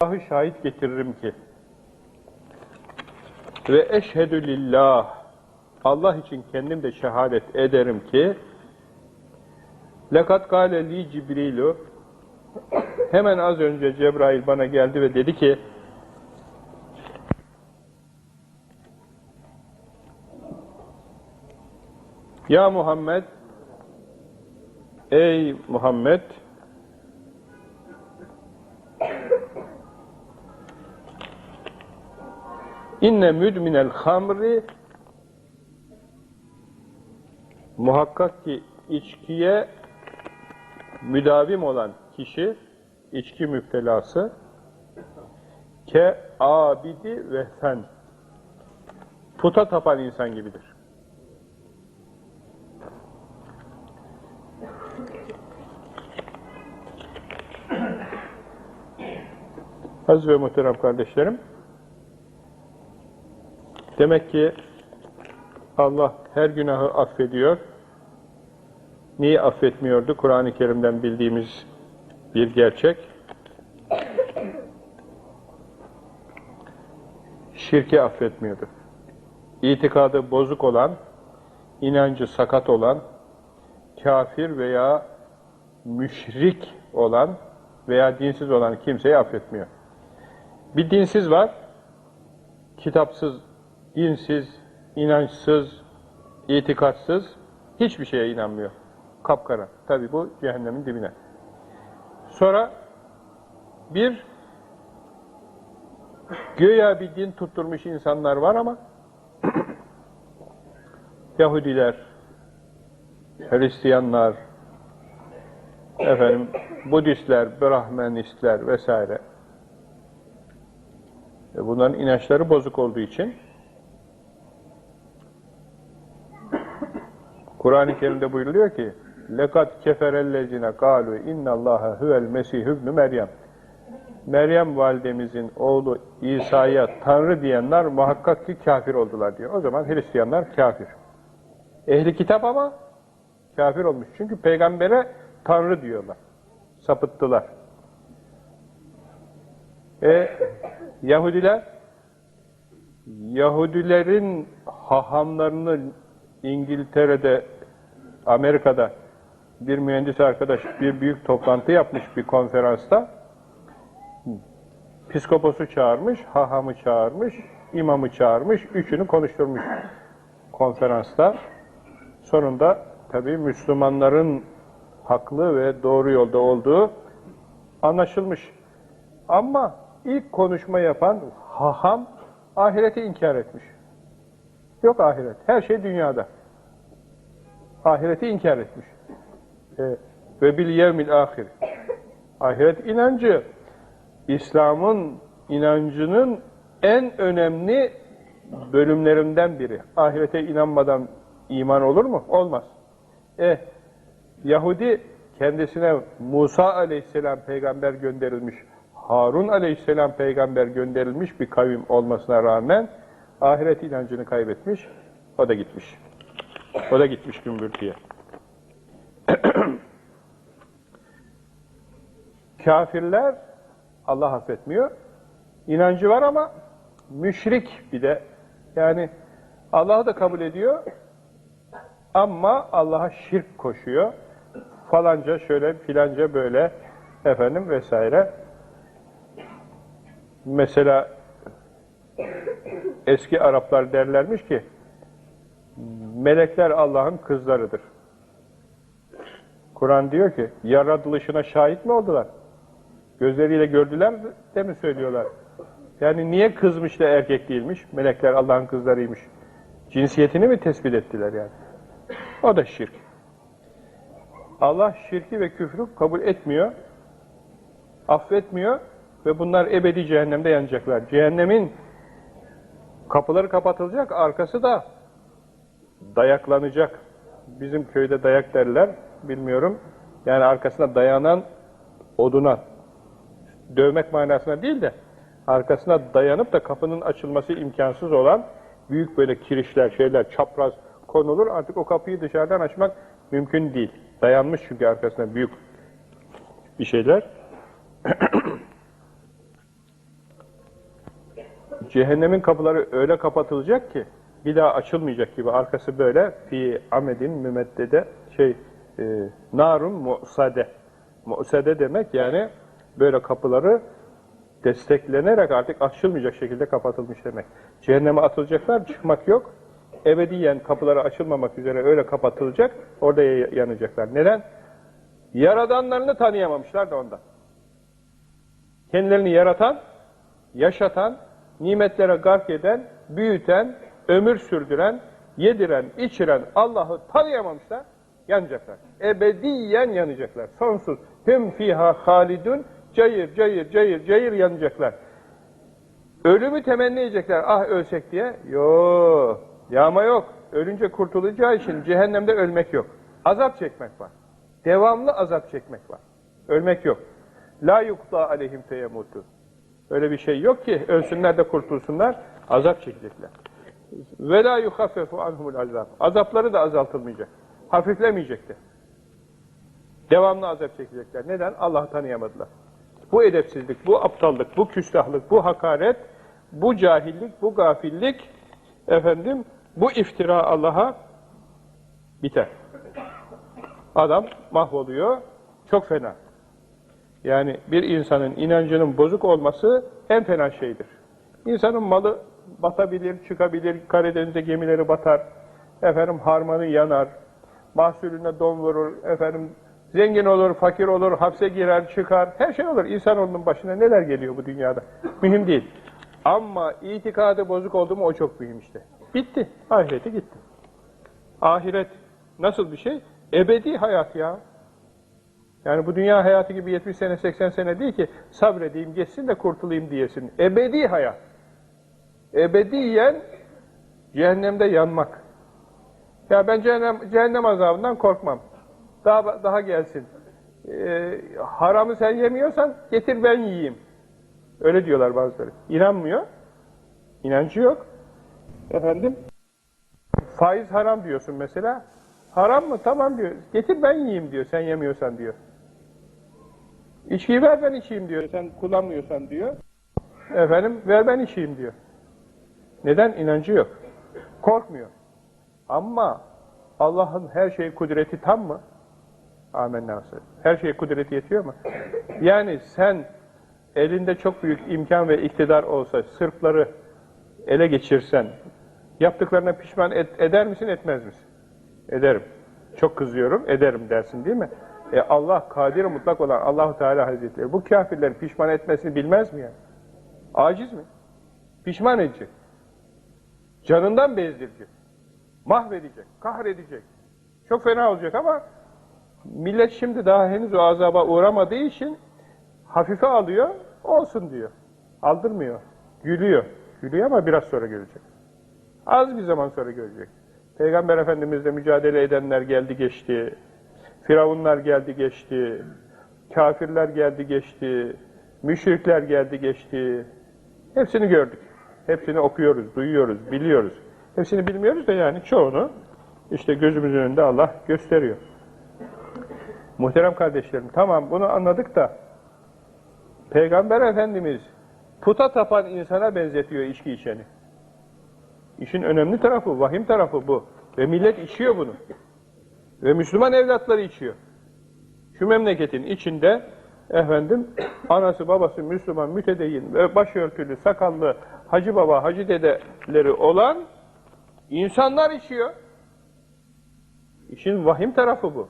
Allah'ı şahit getiririm ki ve eşhedü lillah Allah için kendim de şehadet ederim ki lekat gale li cibrilu hemen az önce Cebrail bana geldi ve dedi ki Ya Muhammed Ey Muhammed İnne müdminel hamri muhakkak ki içkiye müdavim olan kişi içki müptelası ke abidi ve fen puta tapan insan gibidir. Aziz ve muhterem kardeşlerim, demek ki Allah her günahı affediyor. Niye affetmiyordu? Kur'an-ı Kerim'den bildiğimiz bir gerçek. Şirki affetmiyordu. İtikadı bozuk olan, inancı sakat olan, kafir veya müşrik olan veya dinsiz olan kimseyi affetmiyor. Bir dinsiz var, kitapsız, dinsiz, inançsız, itikatsız, hiçbir şeye inanmıyor. Kapkara. Tabi bu cehennemin dibine. Sonra bir göya bir din tutturmuş insanlar var ama Yahudiler, Hristiyanlar, efendim Budistler, Brahmanistler vesaire e bunların inançları bozuk olduğu için Kur'an-ı Kerim'de buyuruluyor ki لَقَدْ كَفَرَ الَّذِينَ قَالُوا اِنَّ اللّٰهَ هُوَ الْمَسِيهُ ابْنُ Meryem Meryem validemizin oğlu İsa'ya Tanrı diyenler muhakkak ki kafir oldular diyor. O zaman Hristiyanlar kafir. Ehli kitap ama kafir olmuş. Çünkü peygambere Tanrı diyorlar. Sapıttılar. E, Yahudiler Yahudilerin hahamlarını İngiltere'de, Amerika'da bir mühendis arkadaş bir büyük toplantı yapmış bir konferansta. Piskoposu çağırmış, hahamı çağırmış, imamı çağırmış, üçünü konuşturmuş konferansta. Sonunda tabii Müslümanların haklı ve doğru yolda olduğu anlaşılmış. Ama ilk konuşma yapan haham ahireti inkar etmiş. Yok ahiret. Her şey dünyada. Ahireti inkar etmiş. E, ve bil yevmil ahir. Ahiret inancı İslam'ın inancının en önemli bölümlerinden biri. Ahirete inanmadan iman olur mu? Olmaz. E, Yahudi kendisine Musa aleyhisselam peygamber gönderilmiş, Harun aleyhisselam peygamber gönderilmiş bir kavim olmasına rağmen ahiret inancını kaybetmiş, o da gitmiş. O da gitmiş gümbürtüye. Kafirler Allah affetmiyor. İnancı var ama müşrik bir de. Yani Allah'ı da kabul ediyor ama Allah'a şirk koşuyor. Falanca şöyle, filanca böyle efendim vesaire. Mesela eski Araplar derlermiş ki melekler Allah'ın kızlarıdır. Kur'an diyor ki yaratılışına şahit mi oldular? Gözleriyle gördüler de mi söylüyorlar? Yani niye kızmış da erkek değilmiş? Melekler Allah'ın kızlarıymış. Cinsiyetini mi tespit ettiler yani? O da şirk. Allah şirki ve küfrü kabul etmiyor, affetmiyor ve bunlar ebedi cehennemde yanacaklar. Cehennemin kapıları kapatılacak, arkası da dayaklanacak. Bizim köyde dayak derler, bilmiyorum. Yani arkasına dayanan oduna, dövmek manasına değil de, arkasına dayanıp da kapının açılması imkansız olan büyük böyle kirişler, şeyler, çapraz konulur. Artık o kapıyı dışarıdan açmak mümkün değil. Dayanmış çünkü arkasına büyük bir şeyler. Cehennemin kapıları öyle kapatılacak ki bir daha açılmayacak gibi arkası böyle fi amedin mümeddede şey e, narun mu'sade. Mu'sade demek yani böyle kapıları desteklenerek artık açılmayacak şekilde kapatılmış demek. Cehenneme atılacaklar, çıkmak yok. Ebediyen kapıları açılmamak üzere öyle kapatılacak, orada yanacaklar. Neden? Yaradanlarını tanıyamamışlar da ondan. Kendilerini yaratan, yaşatan, nimetlere gark eden, büyüten, ömür sürdüren, yediren, içiren Allah'ı tanıyamamışlar, yanacaklar. Ebediyen yanacaklar. Sonsuz. Hüm fiha halidun, cayır, cayır, cayır, cayır yanacaklar. Ölümü temenni edecekler, ah ölsek diye. Yok, yağma yok. Ölünce kurtulacağı için cehennemde ölmek yok. Azap çekmek var. Devamlı azap çekmek var. Ölmek yok. La yukta aleyhim feyemutu. Öyle bir şey yok ki ölsünler de kurtulsunlar, azap çekecekler. Ve la yuhaffefu anhumul azab. Azapları da azaltılmayacak. Hafiflemeyecektir. Devamlı azap çekecekler. Neden? Allah'ı tanıyamadılar. Bu edepsizlik, bu aptallık, bu küstahlık, bu hakaret, bu cahillik, bu gafillik, efendim, bu iftira Allah'a biter. Adam mahvoluyor, çok fena. Yani bir insanın inancının bozuk olması en fena şeydir. İnsanın malı batabilir, çıkabilir, Karadeniz'de gemileri batar, efendim harmanı yanar, mahsulüne don vurur, efendim zengin olur, fakir olur, hapse girer, çıkar, her şey olur. İnsanoğlunun başına neler geliyor bu dünyada? Mühim değil. Ama itikadı bozuk oldu mu o çok mühim işte. Bitti. Ahirete gitti. Ahiret nasıl bir şey? Ebedi hayat ya. Yani bu dünya hayatı gibi 70 sene 80 sene değil ki sabredeyim geçsin de kurtulayım diyesin. Ebedi hayat. Ebediyen cehennemde yanmak. Ya ben cehennem, cehennem azabından korkmam. Daha, daha gelsin. Ee, haramı sen yemiyorsan getir ben yiyeyim. Öyle diyorlar bazıları. İnanmıyor. İnancı yok. Efendim? Faiz haram diyorsun mesela. Haram mı? Tamam diyor. Getir ben yiyeyim diyor. Sen yemiyorsan diyor. İçkiyi ver ben içeyim diyor. Sen kullanmıyorsan diyor. Efendim ver ben içeyim diyor. Neden? İnancı yok. Korkmuyor. Ama Allah'ın her şey kudreti tam mı? Amenna Her şeye kudreti yetiyor mu? Yani sen elinde çok büyük imkan ve iktidar olsa Sırpları ele geçirsen yaptıklarına pişman et, eder misin etmez misin? Ederim. Çok kızıyorum ederim dersin değil mi? E Allah kadir mutlak olan Allahu Teala Hazretleri bu kafirleri pişman etmesini bilmez mi yani? Aciz mi? Pişman edecek. Canından bezdirecek. Mahvedecek, kahredecek. Çok fena olacak ama millet şimdi daha henüz o azaba uğramadığı için hafife alıyor, olsun diyor. Aldırmıyor, gülüyor. Gülüyor ama biraz sonra görecek. Az bir zaman sonra görecek. Peygamber Efendimizle mücadele edenler geldi geçti. Firavunlar geldi geçti. Kafirler geldi geçti. Müşrikler geldi geçti. Hepsini gördük. Hepsini okuyoruz, duyuyoruz, biliyoruz. Hepsini bilmiyoruz da yani çoğunu işte gözümüzün önünde Allah gösteriyor. Muhterem kardeşlerim, tamam bunu anladık da Peygamber Efendimiz puta tapan insana benzetiyor içki içeni. İşin önemli tarafı, vahim tarafı bu. Ve millet içiyor bunu. Ve Müslüman evlatları içiyor. Şu memleketin içinde efendim anası babası Müslüman, mütedeyyin başörtülü, sakallı, hacı baba, hacı dedeleri olan insanlar içiyor. İşin vahim tarafı bu.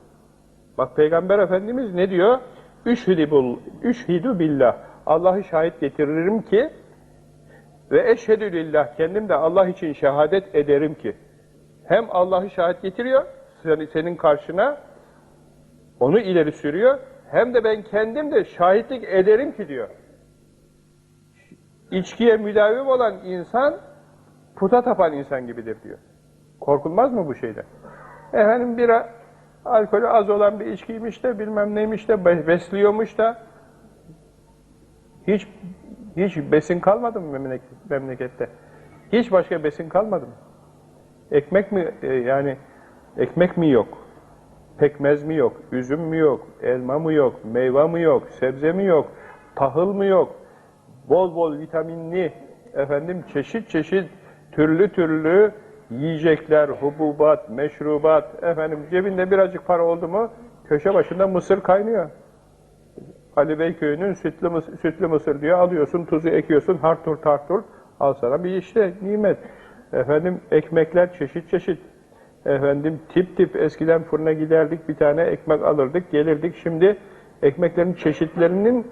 Bak Peygamber Efendimiz ne diyor? Üşhidü, üşhidü billah. Allah'ı şahit getiririm ki ve eşhedü lillah. Kendim de Allah için şehadet ederim ki. Hem Allah'ı şahit getiriyor senin karşına onu ileri sürüyor. Hem de ben kendim de şahitlik ederim ki diyor. İçkiye müdavim olan insan puta tapan insan gibidir diyor. Korkulmaz mı bu şeyden? Efendim bira alkolü az olan bir içkiymiş de bilmem neymiş de besliyormuş da hiç hiç besin kalmadı mı memlekette? Hiç başka besin kalmadı mı? Ekmek mi e, yani ekmek mi yok? Pekmez mi yok? Üzüm mü yok? Elma mı yok? Meyve mi yok? Sebze mi yok? Tahıl mı yok? Bol bol vitaminli efendim çeşit çeşit türlü türlü yiyecekler, hububat, meşrubat, efendim cebinde birazcık para oldu mu köşe başında mısır kaynıyor. Ali Bey köyünün sütlü mısır, sütlü mısır diyor. Alıyorsun, tuzu ekiyorsun, hartur tartur. Al sana bir işte nimet. Efendim ekmekler çeşit çeşit. Efendim tip tip eskiden fırına giderdik bir tane ekmek alırdık gelirdik. Şimdi ekmeklerin çeşitlerinin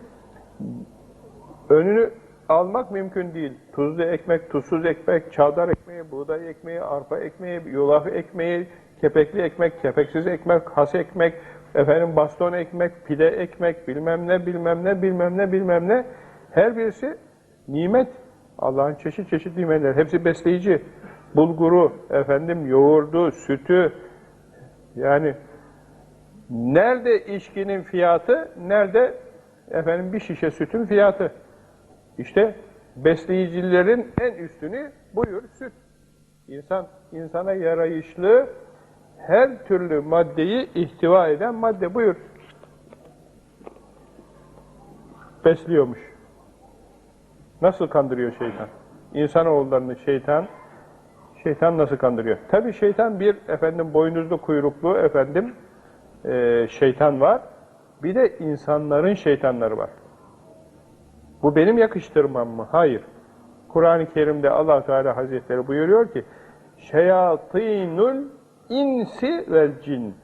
önünü almak mümkün değil. Tuzlu ekmek, tuzsuz ekmek, çavdar ekmeği, buğday ekmeği, arpa ekmeği, yulaf ekmeği, kepekli ekmek, kepeksiz ekmek, has ekmek, efendim baston ekmek, pide ekmek, bilmem ne, bilmem ne, bilmem ne, bilmem ne. Her birisi nimet. Allah'ın çeşit çeşit nimetler. Hepsi besleyici. Bulguru, efendim yoğurdu, sütü. Yani nerede içkinin fiyatı, nerede efendim bir şişe sütün fiyatı. İşte besleyicilerin en üstünü buyur süt. İnsan, insana yarayışlı her türlü maddeyi ihtiva eden madde buyur. Besliyormuş. Nasıl kandırıyor şeytan? İnsanoğullarını şeytan, şeytan nasıl kandırıyor? Tabi şeytan bir efendim boynuzlu kuyruklu efendim e, şeytan var. Bir de insanların şeytanları var. Bu benim yakıştırmam mı? Hayır. Kur'an-ı Kerim'de allah Teala Hazretleri buyuruyor ki Şeyatinul insi vel cin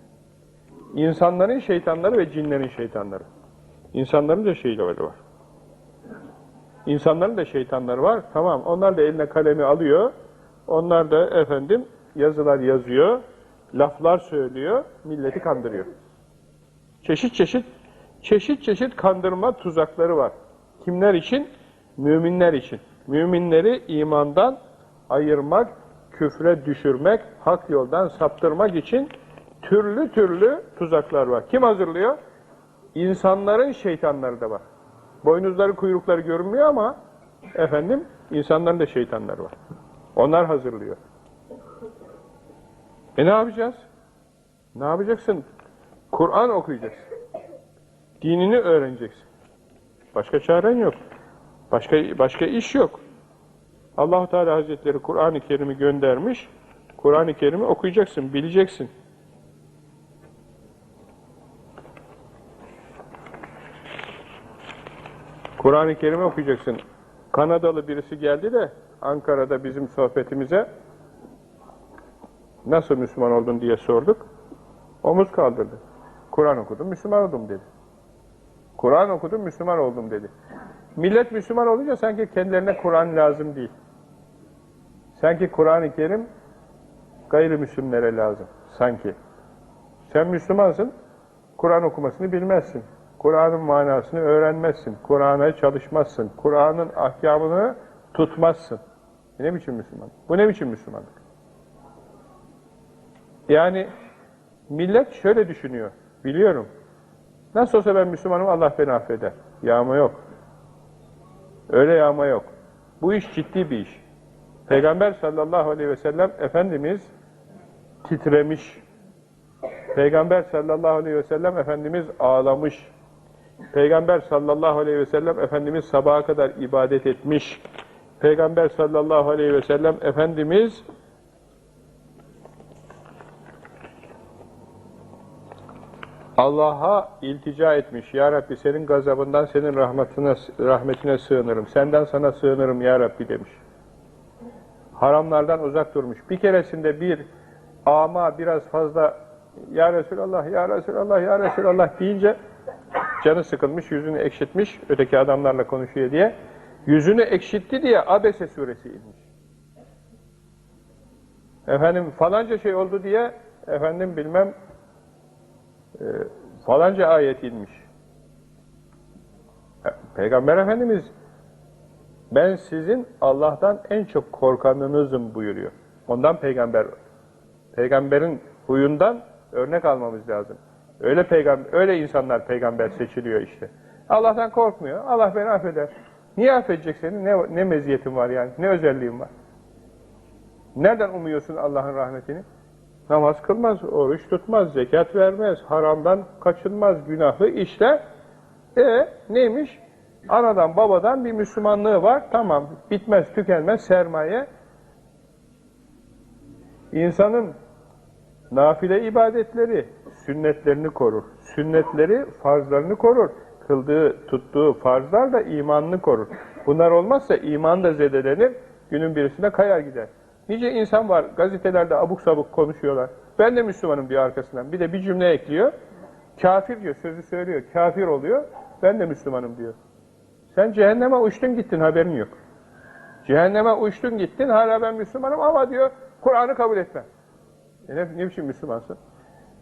İnsanların şeytanları ve cinlerin şeytanları. İnsanların da şeyleri var. İnsanların da şeytanları var. Tamam. Onlar da eline kalemi alıyor. Onlar da efendim yazılar yazıyor. Laflar söylüyor. Milleti kandırıyor. Çeşit çeşit çeşit çeşit kandırma tuzakları var. Kimler için? Müminler için. Müminleri imandan ayırmak, küfre düşürmek, hak yoldan saptırmak için türlü türlü tuzaklar var. Kim hazırlıyor? İnsanların şeytanları da var. Boynuzları, kuyrukları görünmüyor ama efendim insanların da şeytanları var. Onlar hazırlıyor. E ne yapacağız? Ne yapacaksın? Kur'an okuyacaksın. Dinini öğreneceksin. Başka çaren yok. Başka başka iş yok. Allahu Teala Hazretleri Kur'an-ı Kerim'i göndermiş. Kur'an-ı Kerim'i okuyacaksın, bileceksin. Kur'an-ı Kerim'i okuyacaksın. Kanadalı birisi geldi de Ankara'da bizim sohbetimize nasıl Müslüman oldun diye sorduk. Omuz kaldırdı. Kur'an okudum, Müslüman oldum dedi. Kur'an okudum, Müslüman oldum dedi. Millet Müslüman olunca sanki kendilerine Kur'an lazım değil. Sanki Kur'an-ı Kerim gayrimüslimlere lazım. Sanki. Sen Müslümansın, Kur'an okumasını bilmezsin. Kur'an'ın manasını öğrenmezsin. Kur'an'a çalışmazsın. Kur'an'ın ahkamını tutmazsın. E ne biçim Müslüman? Bu ne biçim Müslümanlık? Yani millet şöyle düşünüyor. Biliyorum. Nasıl olsa ben Müslümanım Allah beni affeder. Yağma yok. Öyle yağma yok. Bu iş ciddi bir iş. Peygamber sallallahu aleyhi ve sellem Efendimiz titremiş. Peygamber sallallahu aleyhi ve sellem Efendimiz ağlamış. Peygamber sallallahu aleyhi ve sellem Efendimiz sabaha kadar ibadet etmiş. Peygamber sallallahu aleyhi ve sellem Efendimiz Allah'a iltica etmiş. Ya Rabbi senin gazabından senin rahmetine, rahmetine sığınırım. Senden sana sığınırım Ya Rabbi demiş. Haramlardan uzak durmuş. Bir keresinde bir ama biraz fazla Ya Resulallah, Ya Resulallah, Ya Resulallah deyince canı sıkılmış, yüzünü ekşitmiş öteki adamlarla konuşuyor diye. Yüzünü ekşitti diye Abese suresi inmiş. Efendim falanca şey oldu diye efendim bilmem e, falanca ayet inmiş. Peygamber Efendimiz ben sizin Allah'tan en çok korkanınızım buyuruyor. Ondan peygamber peygamberin huyundan örnek almamız lazım. Öyle peygamber öyle insanlar peygamber seçiliyor işte. Allah'tan korkmuyor. Allah beni affeder. Niye affedecek seni? Ne, ne meziyetin var yani? Ne özelliğin var? Nereden umuyorsun Allah'ın rahmetini? Namaz kılmaz, oruç tutmaz, zekat vermez, haramdan kaçınmaz, günahı işler. E neymiş? Anadan babadan bir Müslümanlığı var. Tamam. Bitmez, tükenmez sermaye. İnsanın nafile ibadetleri sünnetlerini korur. Sünnetleri farzlarını korur. Kıldığı, tuttuğu farzlar da imanını korur. Bunlar olmazsa iman da zedelenir. Günün birisinde kayar gider. Nice insan var gazetelerde abuk sabuk konuşuyorlar. Ben de Müslümanım diyor arkasından. Bir de bir cümle ekliyor. Kafir diyor, sözü söylüyor. Kafir oluyor. Ben de Müslümanım diyor. Sen cehenneme uçtun gittin haberin yok. Cehenneme uçtun gittin hala ben Müslümanım ama diyor Kur'an'ı kabul etmem. E ne, ne biçim Müslümansın?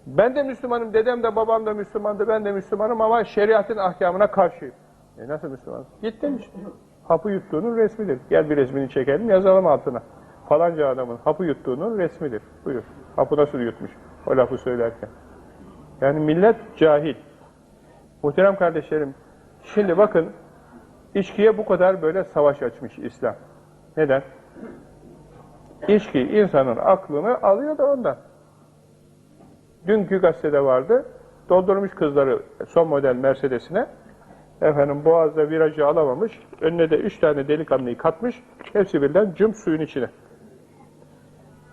Ben de Müslümanım, dedem de babam da Müslümandı, ben de Müslümanım ama şeriatın ahkamına karşıyım. E nasıl Müslümansın? Gittin işte. Hapı yuttuğunun resmidir. Gel bir resmini çekelim, yazalım altına. Falanca adamın hapı yuttuğunun resmidir. Buyur. Hapı nasıl yutmuş o lafı söylerken. Yani millet cahil. Muhterem kardeşlerim, şimdi bakın, içkiye bu kadar böyle savaş açmış İslam. Neden? İçki insanın aklını alıyor da ondan. Dünkü gazetede vardı, doldurmuş kızları son model Mercedes'ine, efendim boğazda virajı alamamış, önüne de üç tane delikanlıyı katmış, hepsi birden cüm suyun içine.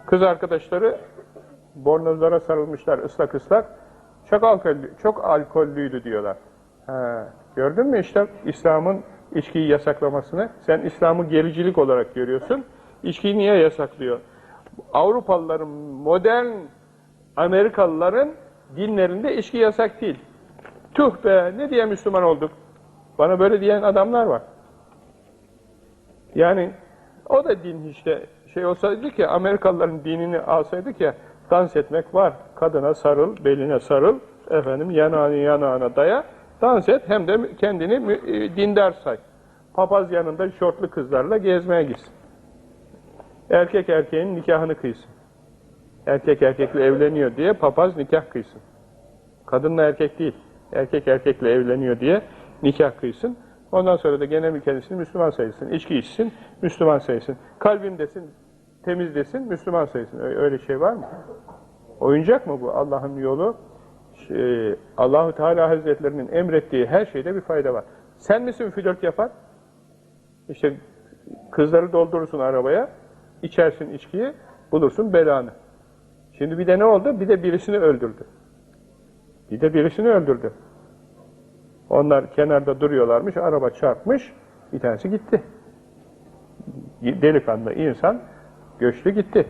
Kız arkadaşları bornozlara sarılmışlar ıslak ıslak, çok alkollü, çok alkollüydü diyorlar. Ha, gördün mü işte İslam'ın içkiyi yasaklamasını? Sen İslam'ı gericilik olarak görüyorsun. İçkiyi niye yasaklıyor? Avrupalıların, modern Amerikalıların dinlerinde içki yasak değil. Tuh be ne diye Müslüman olduk? Bana böyle diyen adamlar var. Yani o da din işte şey olsaydı ki Amerikalıların dinini alsaydık ya dans etmek var. Kadına sarıl, beline sarıl, efendim yanağını yanağına daya, dans et hem de kendini e, dindar say. Papaz yanında şortlu kızlarla gezmeye gitsin. Erkek erkeğin nikahını kıysın. Erkek erkekle evleniyor diye papaz nikah kıysın. Kadınla erkek değil. Erkek erkekle evleniyor diye nikah kıysın. Ondan sonra da gene kendisini Müslüman sayılsın. İçki içsin, Müslüman sayılsın. Kalbindesin, temiz desin, Müslüman sayılsın. Ö- Öyle şey var mı? Oyuncak mı bu? Allah'ın yolu. Şey, Allahu Teala Hazretlerinin emrettiği her şeyde bir fayda var. Sen misin flört yapan? İşte kızları doldurursun arabaya, içersin içkiyi, bulursun belanı. Şimdi bir de ne oldu? Bir de birisini öldürdü. Bir de birisini öldürdü. Onlar kenarda duruyorlarmış, araba çarpmış, bir tanesi gitti. Delikanlı insan göçtü gitti.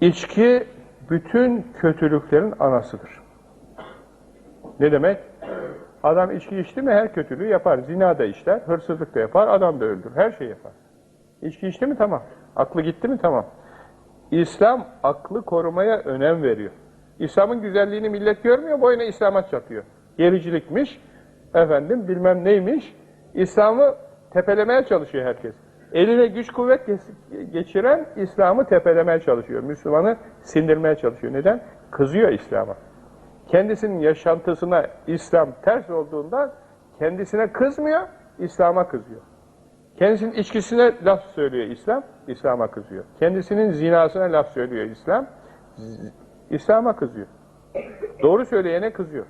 İçki bütün kötülüklerin anasıdır. Ne demek? Adam içki içti mi her kötülüğü yapar. Zina da işler, hırsızlık da yapar, adam da öldürür. Her şey yapar. İçki içti mi tamam. Aklı gitti mi tamam. İslam aklı korumaya önem veriyor. İslam'ın güzelliğini millet görmüyor, boyuna İslam'a çatıyor. Gericilikmiş, efendim bilmem neymiş. İslam'ı tepelemeye çalışıyor herkes. Eline güç kuvvet geçiren İslam'ı tepelemeye çalışıyor. Müslümanı sindirmeye çalışıyor. Neden? Kızıyor İslam'a. Kendisinin yaşantısına İslam ters olduğundan kendisine kızmıyor, İslam'a kızıyor. Kendisinin içkisine laf söylüyor İslam, İslam'a kızıyor. Kendisinin zinasına laf söylüyor İslam, İslam'a kızıyor. Doğru söyleyene kızıyor.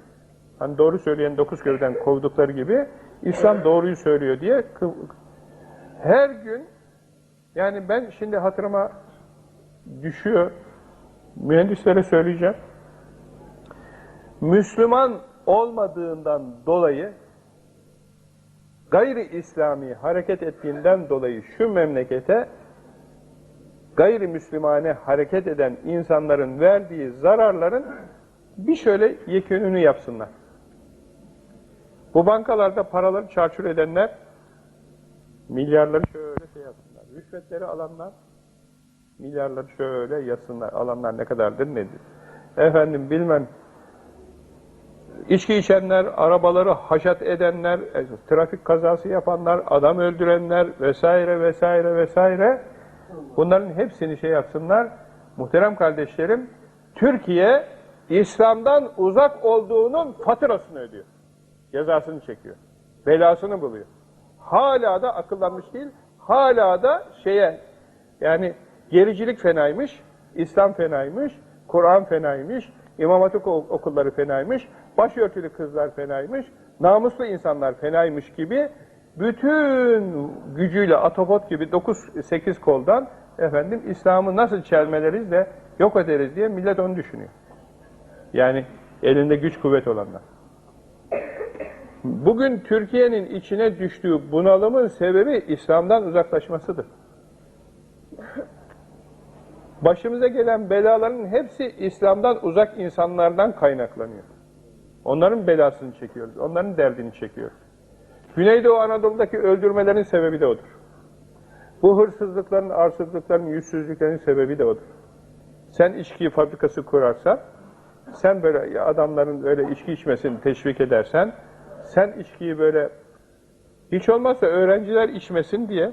Hani doğru söyleyen dokuz köyden kovdukları gibi İslam doğruyu söylüyor diye her gün yani ben şimdi hatırıma düşüyor mühendislere söyleyeceğim. Müslüman olmadığından dolayı gayri İslami hareket ettiğinden dolayı şu memlekete gayri Müslümane hareket eden insanların verdiği zararların bir şöyle yekününü yapsınlar. Bu bankalarda paraları çarçur edenler milyarları şöyle şey yapsınlar. Rüşvetleri alanlar milyarları şöyle yazsınlar. Alanlar ne kadardır nedir? Efendim bilmem İçki içenler, arabaları haşat edenler, e, trafik kazası yapanlar, adam öldürenler vesaire vesaire vesaire bunların hepsini şey yapsınlar. Muhterem kardeşlerim, Türkiye İslam'dan uzak olduğunun faturasını ödüyor. Cezasını çekiyor. Belasını buluyor. Hala da akıllanmış değil, hala da şeye yani gericilik fenaymış, İslam fenaymış, Kur'an fenaymış, İmam Hatip okulları fenaymış, başörtülü kızlar fenaymış, namuslu insanlar fenaymış gibi bütün gücüyle atopot gibi 9-8 koldan efendim İslam'ı nasıl çelmeleriz de yok ederiz diye millet onu düşünüyor. Yani elinde güç kuvvet olanlar. Bugün Türkiye'nin içine düştüğü bunalımın sebebi İslam'dan uzaklaşmasıdır. Başımıza gelen belaların hepsi İslam'dan uzak insanlardan kaynaklanıyor. Onların belasını çekiyoruz, onların derdini çekiyoruz. Güneydoğu Anadolu'daki öldürmelerin sebebi de odur. Bu hırsızlıkların, arsızlıkların, yüzsüzlüklerin sebebi de odur. Sen içki fabrikası kurarsan, sen böyle adamların öyle içki içmesini teşvik edersen, sen içkiyi böyle hiç olmazsa öğrenciler içmesin diye,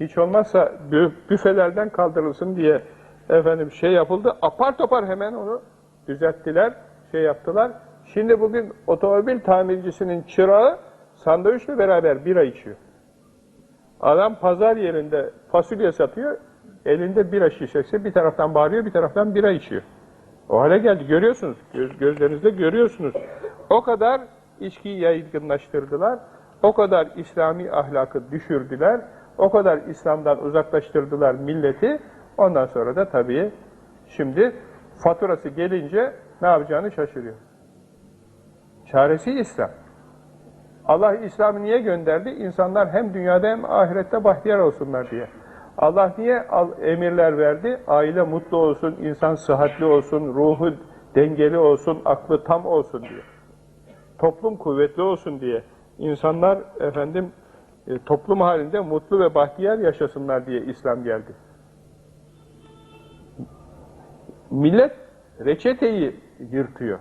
hiç olmazsa bü büfelerden kaldırılsın diye efendim şey yapıldı. Apar topar hemen onu düzelttiler, şey yaptılar. Şimdi bugün otomobil tamircisinin çırağı sandviçle beraber bira içiyor. Adam pazar yerinde fasulye satıyor, elinde bira şişesi bir taraftan bağırıyor, bir taraftan bira içiyor. O hale geldi, görüyorsunuz, göz, gözlerinizde görüyorsunuz. O kadar içkiyi yaygınlaştırdılar, o kadar İslami ahlakı düşürdüler, o kadar İslam'dan uzaklaştırdılar milleti. Ondan sonra da tabii şimdi faturası gelince ne yapacağını şaşırıyor. Çaresi İslam. Allah İslam'ı niye gönderdi? İnsanlar hem dünyada hem ahirette bahtiyar olsunlar diye. Allah niye emirler verdi? Aile mutlu olsun, insan sıhhatli olsun, ruhu dengeli olsun, aklı tam olsun diye. Toplum kuvvetli olsun diye. İnsanlar efendim e, toplum halinde mutlu ve bahtiyar yaşasınlar diye İslam geldi. Millet reçeteyi yırtıyor.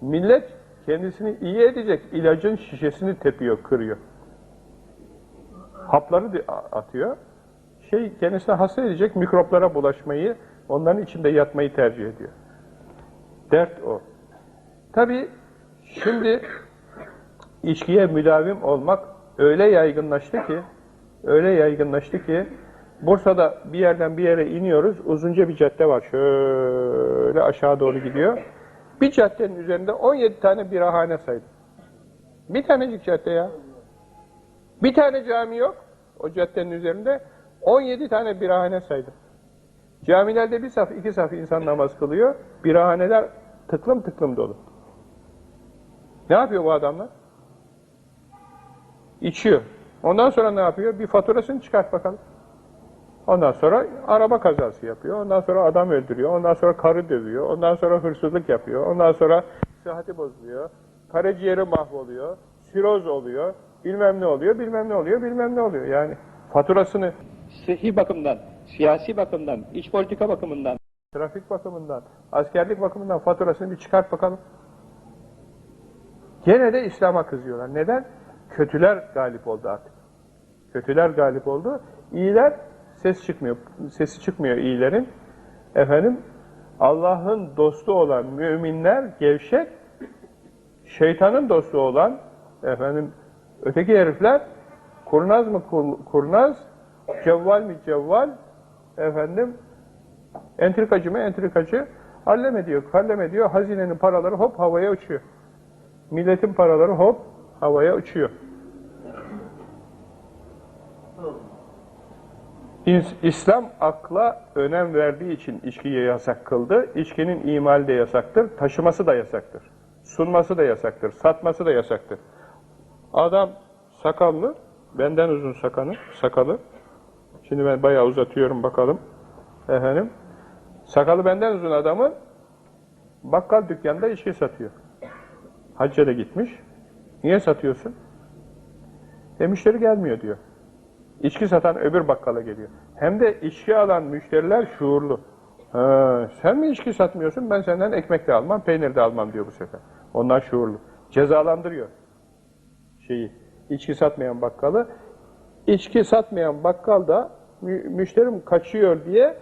Millet kendisini iyi edecek ilacın şişesini tepiyor, kırıyor. Hapları atıyor. Şey kendisine hasta edecek mikroplara bulaşmayı, onların içinde yatmayı tercih ediyor. Dert o. Tabi şimdi içkiye müdavim olmak öyle yaygınlaştı ki, öyle yaygınlaştı ki, Bursa'da bir yerden bir yere iniyoruz, uzunca bir cadde var, şöyle aşağı doğru gidiyor. Bir caddenin üzerinde 17 tane birahane saydım. Bir tanecik cadde ya. Bir tane cami yok o caddenin üzerinde. 17 tane birahane saydım. Camilerde bir saf, iki saf insan namaz kılıyor. Birahaneler tıklım tıklım dolu. Ne yapıyor bu adamlar? İçiyor. Ondan sonra ne yapıyor? Bir faturasını çıkart bakalım. Ondan sonra araba kazası yapıyor. Ondan sonra adam öldürüyor. Ondan sonra karı dövüyor. Ondan sonra hırsızlık yapıyor. Ondan sonra sıhhati bozuluyor. Karaciğeri mahvoluyor. Siroz oluyor. Bilmem ne oluyor, bilmem ne oluyor, bilmem ne oluyor. Yani faturasını Sıhhi bakımdan, siyasi bakımdan, iç politika bakımından, trafik bakımından, askerlik bakımından faturasını bir çıkart bakalım. Gene de İslam'a kızıyorlar. Neden? Kötüler galip oldu artık. Kötüler galip oldu. İyiler ses çıkmıyor. Sesi çıkmıyor iyilerin. Efendim Allah'ın dostu olan müminler gevşek, şeytanın dostu olan efendim öteki herifler kurnaz mı kurnaz, cevval mi cevval, efendim entrikacı mı entrikacı, hallem ediyor, hallem ediyor, hazinenin paraları hop havaya uçuyor. Milletin paraları hop havaya uçuyor. İslam akla önem verdiği için içkiye yasak kıldı. İçkinin imali de yasaktır, taşıması da yasaktır. Sunması da yasaktır, satması da yasaktır. Adam sakallı, benden uzun sakanı, sakalı. Şimdi ben bayağı uzatıyorum bakalım. Efendim, sakalı benden uzun adamın bakkal dükkanında içki satıyor. Hacca da gitmiş. Niye satıyorsun? E müşteri gelmiyor diyor. İçki satan öbür bakkala geliyor. Hem de içki alan müşteriler şuurlu. Sen mi içki satmıyorsun? Ben senden ekmek de almam, peynir de almam diyor bu sefer. Onlar şuurlu. Cezalandırıyor şeyi. İçki satmayan bakkalı. İçki satmayan bakkal da mü müşterim kaçıyor diye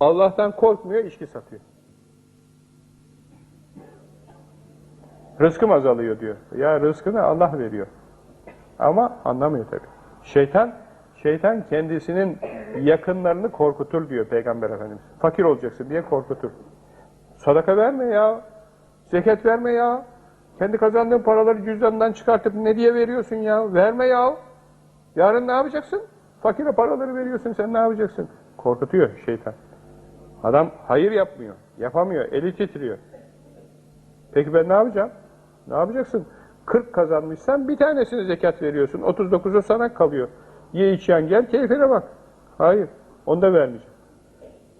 Allah'tan korkmuyor, içki satıyor. Rızkım azalıyor diyor. Ya rızkını Allah veriyor. Ama anlamıyor tabii. Şeytan Şeytan kendisinin yakınlarını korkutur diyor Peygamber Efendimiz. Fakir olacaksın diye korkutur. Sadaka verme ya. Zekat verme ya. Kendi kazandığın paraları cüzdanından çıkartıp ne diye veriyorsun ya? Verme ya. Yarın ne yapacaksın? Fakire paraları veriyorsun sen ne yapacaksın? Korkutuyor şeytan. Adam hayır yapmıyor, yapamıyor, eli titriyor. Peki ben ne yapacağım? Ne yapacaksın? 40 kazanmışsan bir tanesine zekat veriyorsun. 39'u sana kalıyor. Ye iç yan gel keyfine bak. Hayır. Onu da vermeyeceğim.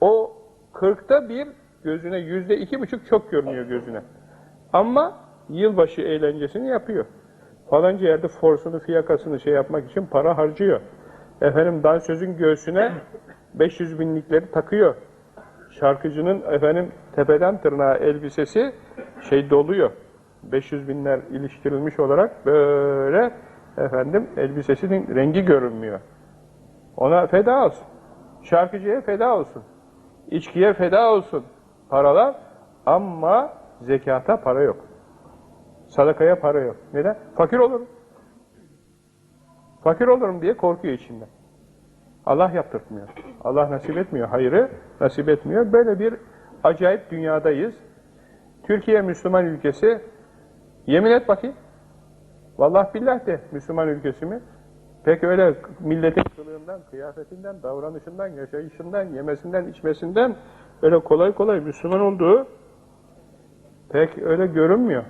O 40'ta bir gözüne yüzde iki buçuk çok görünüyor gözüne. Ama yılbaşı eğlencesini yapıyor. Falanca yerde forsunu, fiyakasını şey yapmak için para harcıyor. Efendim dansözün göğsüne 500 binlikleri takıyor. Şarkıcının efendim tepeden tırnağa elbisesi şey doluyor. 500 binler iliştirilmiş olarak böyle efendim elbisesinin rengi görünmüyor. Ona feda olsun. Şarkıcıya feda olsun. İçkiye feda olsun paralar ama zekata para yok. Sadakaya para yok. Neden? Fakir olurum. Fakir olurum diye korkuyor içinde. Allah yaptırtmıyor. Allah nasip etmiyor. Hayırı nasip etmiyor. Böyle bir acayip dünyadayız. Türkiye Müslüman ülkesi. Yemin et bakayım. Vallahi billah de Müslüman ülkesi mi? Pek öyle milletin kılığından, kıyafetinden, davranışından, yaşayışından, yemesinden, içmesinden öyle kolay kolay Müslüman olduğu pek öyle görünmüyor.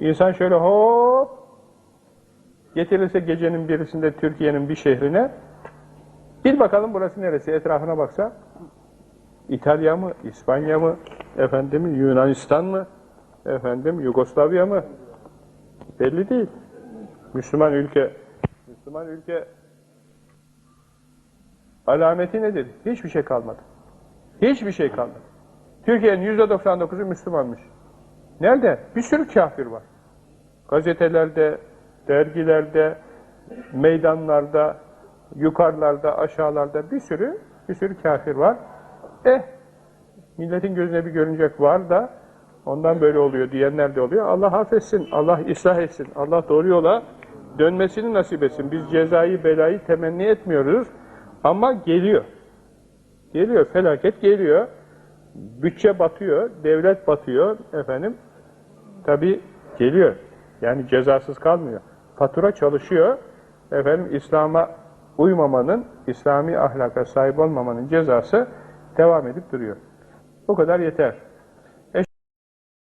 İnsan şöyle hop getirilse gecenin birisinde Türkiye'nin bir şehrine bir bakalım burası neresi etrafına baksa İtalya mı, İspanya mı, efendim Yunanistan mı, efendim Yugoslavya mı? Belli değil. Müslüman ülke Müslüman ülke alameti nedir? Hiçbir şey kalmadı. Hiçbir şey kalmadı. Türkiye'nin yüzde 99'u Müslümanmış. Nerede? Bir sürü kafir var. Gazetelerde, dergilerde, meydanlarda, yukarılarda, aşağılarda bir sürü, bir sürü kafir var. Eh, milletin gözüne bir görünecek var da ondan böyle oluyor diyenler de oluyor. Allah affetsin, Allah ıslah etsin, Allah doğru yola dönmesini nasip etsin. Biz cezayı, belayı temenni etmiyoruz ama geliyor. Geliyor, felaket geliyor. Bütçe batıyor, devlet batıyor efendim. Tabi geliyor. Yani cezasız kalmıyor. Fatura çalışıyor. Efendim İslam'a uymamanın, İslami ahlaka sahip olmamanın cezası devam edip duruyor. Bu kadar yeter.